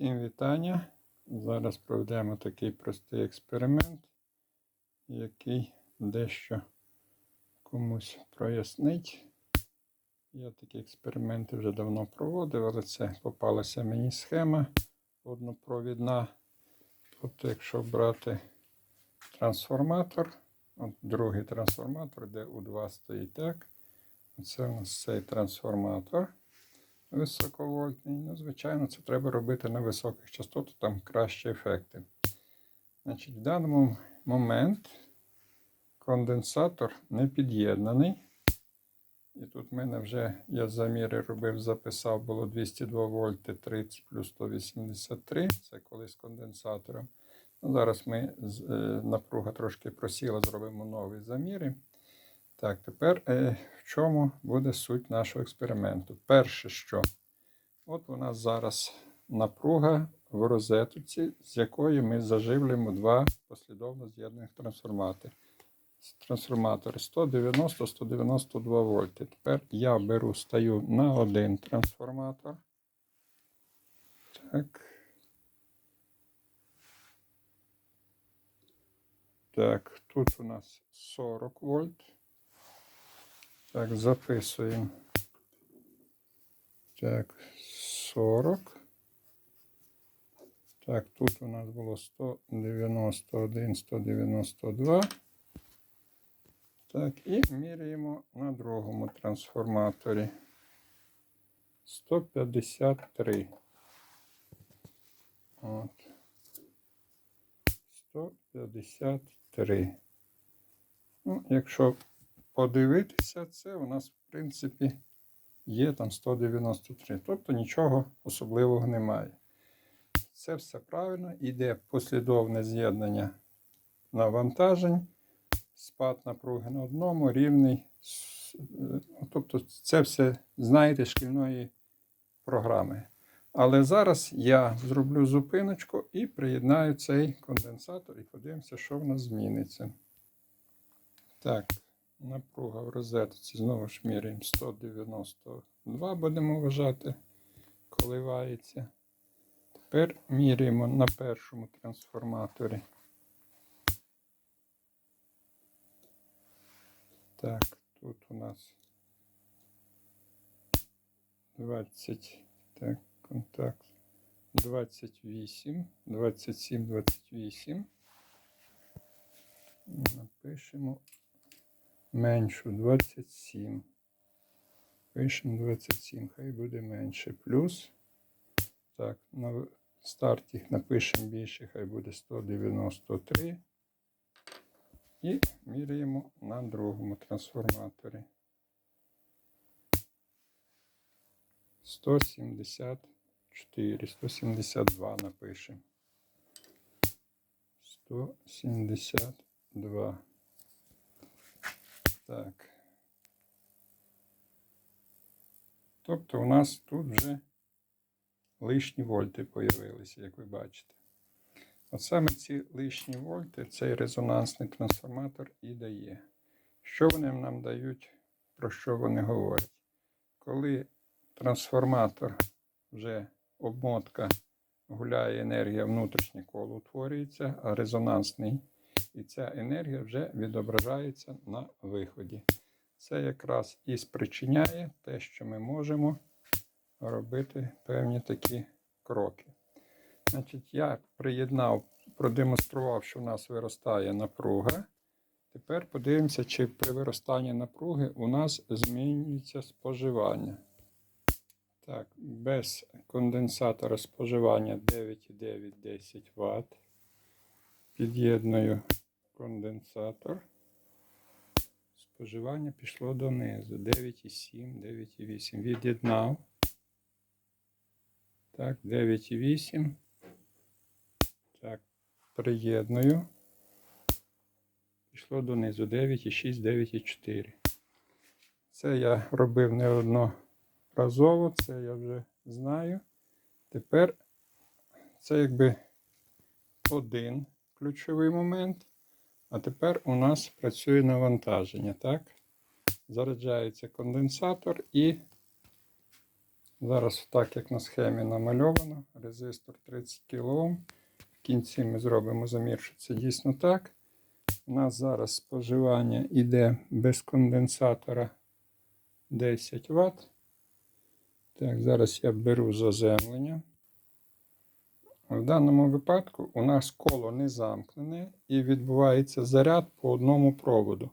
Всім вітання. Зараз проведемо такий простий експеримент, який дещо комусь прояснить. Я такі експерименти вже давно проводив, але це попалася мені схема однопровідна. Тобто, якщо брати трансформатор, от другий трансформатор, де У2 стоїть так. Це у нас цей трансформатор високовольтний. Ну, звичайно, це треба робити на високих частотах, там кращі ефекти. Значить, В даному момент конденсатор не під'єднаний. І тут в мене вже я заміри робив, записав, було 202 вольти 30 плюс 183. Це коли з конденсатором. Ну, Зараз ми е, напруга трошки просіла, зробимо нові заміри. Так, тепер е, в чому буде суть нашого експерименту? Перше, що от у нас зараз напруга в розетці, з якої ми заживлюємо два послідовно з'єднаних трансформатори. Трансформатори 190-192 вольти. Тепер я беру, стаю на один трансформатор. Так. Так, тут у нас 40 вольт. Так, записуємо. Так, 40. Так, тут у нас було 191, 192. Так, і міряємо на другому трансформаторі. 153. От. 153. Ну, якщо подивитися, це у нас, в принципі, є там 193. Тобто нічого особливого немає. Це все правильно. Іде послідовне з'єднання навантажень, спад напруги на одному, рівний. е, Тобто, це все знаєте шкільної програми. Але зараз я зроблю зупиночку і приєднаю цей конденсатор і подивимося, що в нас зміниться. Так, напруга в розетці знову ж міряємо 192, будемо вважати, коливається. Тепер міряємо на першому трансформаторі. Так, тут у нас 20, так, контакт 28, 27, 28. Напишемо меншу 27. Пишемо 27, хай буде менше. Плюс. Так, на старті напишемо більше, хай буде 193. І міряємо на другому трансформаторі. 174, 172 напишемо. 172. Так. Тобто у нас тут вже лишні вольти появилися, як ви бачите. От саме ці лишні вольти цей резонансний трансформатор і дає. Що вони нам дають, про що вони говорять? Коли трансформатор вже обмотка гуляє, енергія внутрішнє коло утворюється, а резонансний, і ця енергія вже відображається на виході. Це якраз і спричиняє те, що ми можемо робити певні такі кроки. Значить, я приєднав, продемонстрував, що в нас виростає напруга. Тепер подивимося, чи при виростанні напруги у нас змінюється споживання. Так, без конденсатора споживання 9,9-10 Вт. Під'єдную конденсатор. Споживання пішло донизу. 9,7, 9,8. Від'єднав. Так, 9,8. Так, приєдную. Пішло донизу 9,6, 9,4. Це я робив неодноразово, це я вже знаю. Тепер це якби один ключовий момент. А тепер у нас працює навантаження, так? Заряджається конденсатор і Зараз так, як на схемі намальовано, резистор 30 кОм. В кінці ми зробимо замір, що це дійсно так. У нас зараз споживання йде без конденсатора 10 Вт. Так, зараз я беру заземлення. В даному випадку у нас коло не замкнене і відбувається заряд по одному проводу.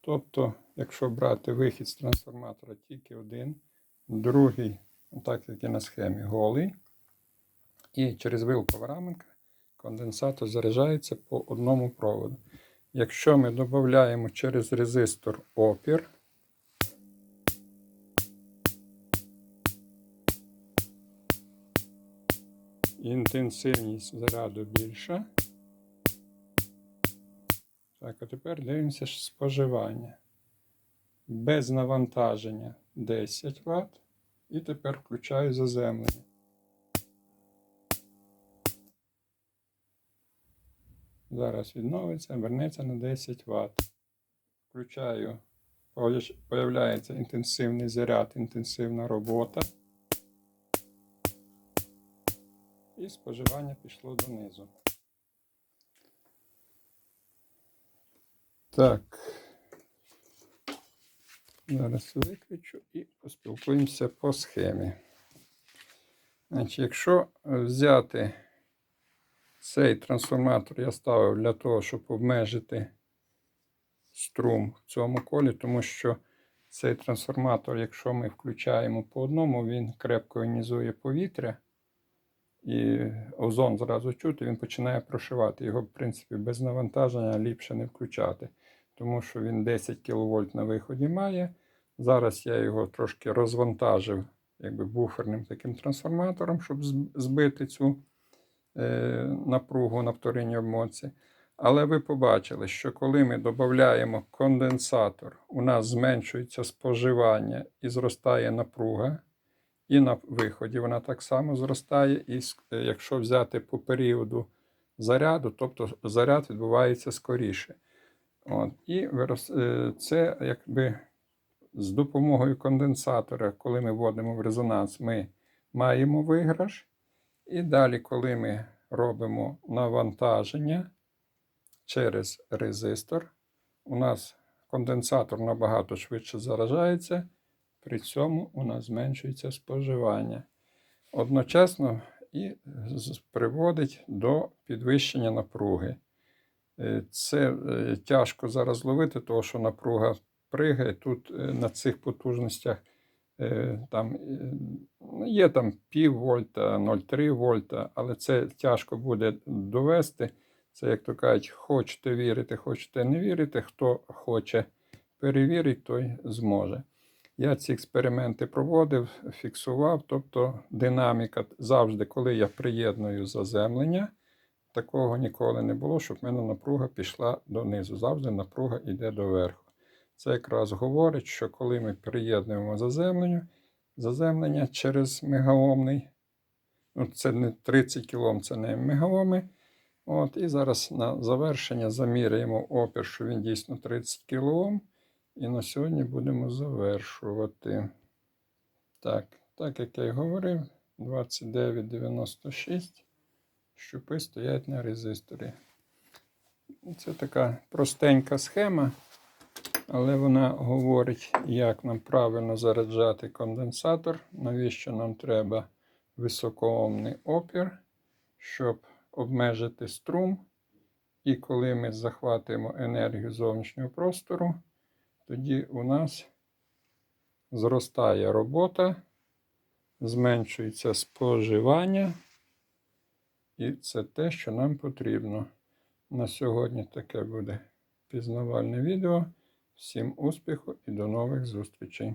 Тобто, якщо брати вихід з трансформатора тільки один, другий, так як і на схемі, голий, і через вилку Вараменка конденсатор заряджається по одному проводу. Якщо ми додаємо через резистор опір, інтенсивність заряду більша. Так, а тепер дивимося споживання. Без навантаження 10 Вт. І тепер включаю заземлення. Зараз відновиться, вернеться на 10 Вт. Включаю, появляється інтенсивний заряд, інтенсивна робота. І споживання пішло донизу. Так. Зараз виключу і поспілкуємося по схемі. Значить, Якщо взяти цей трансформатор, я ставив для того, щоб обмежити струм в цьому колі, тому що цей трансформатор, якщо ми включаємо по одному, він крепко іонізує повітря. І озон зразу чути, він починає прошивати. Його, в принципі, без навантаження ліпше не включати, тому що він 10 кВт на виході має. Зараз я його трошки розвантажив якби буферним таким трансформатором, щоб збити цю е, напругу на вторинній обмотці. Але ви побачили, що коли ми додаємо конденсатор, у нас зменшується споживання і зростає напруга. І на виході вона так само зростає. І якщо взяти по періоду заряду, тобто заряд відбувається скоріше. От. І це якби з допомогою конденсатора, коли ми вводимо в резонанс, ми маємо виграш. І далі, коли ми робимо навантаження через резистор, у нас конденсатор набагато швидше заражається. При цьому у нас зменшується споживання. Одночасно і приводить до підвищення напруги. Е, це е, тяжко зараз ловити, тому що напруга пригає. Тут е, на цих потужностях там, є там пів вольта, 0,3 вольта, але це тяжко буде довести. Це, як то кажуть, хочете вірити, хочете не вірити. Хто хоче перевірити, той зможе. Я ці експерименти проводив, фіксував, тобто динаміка завжди, коли я приєдную заземлення, такого ніколи не було, щоб в мене напруга пішла донизу. Завжди напруга йде доверху. Це якраз говорить, що коли ми приєднуємо заземлення, заземлення через мегаомний, ну це не 30 кОм, це не мегаоми. От, І зараз на завершення заміряємо опір, що він дійсно 30 кОм. І на сьогодні будемо завершувати. Так, так як я й говорив, 2996 щупи стоять на резисторі. Це така простенька схема, але вона говорить, як нам правильно заряджати конденсатор, навіщо нам треба високоомний опір, щоб обмежити струм. І коли ми захватимо енергію зовнішнього простору, тоді у нас зростає робота, зменшується споживання, і це те, що нам потрібно. На сьогодні таке буде пізнавальне відео. Всім успіху і до нових зустрічей!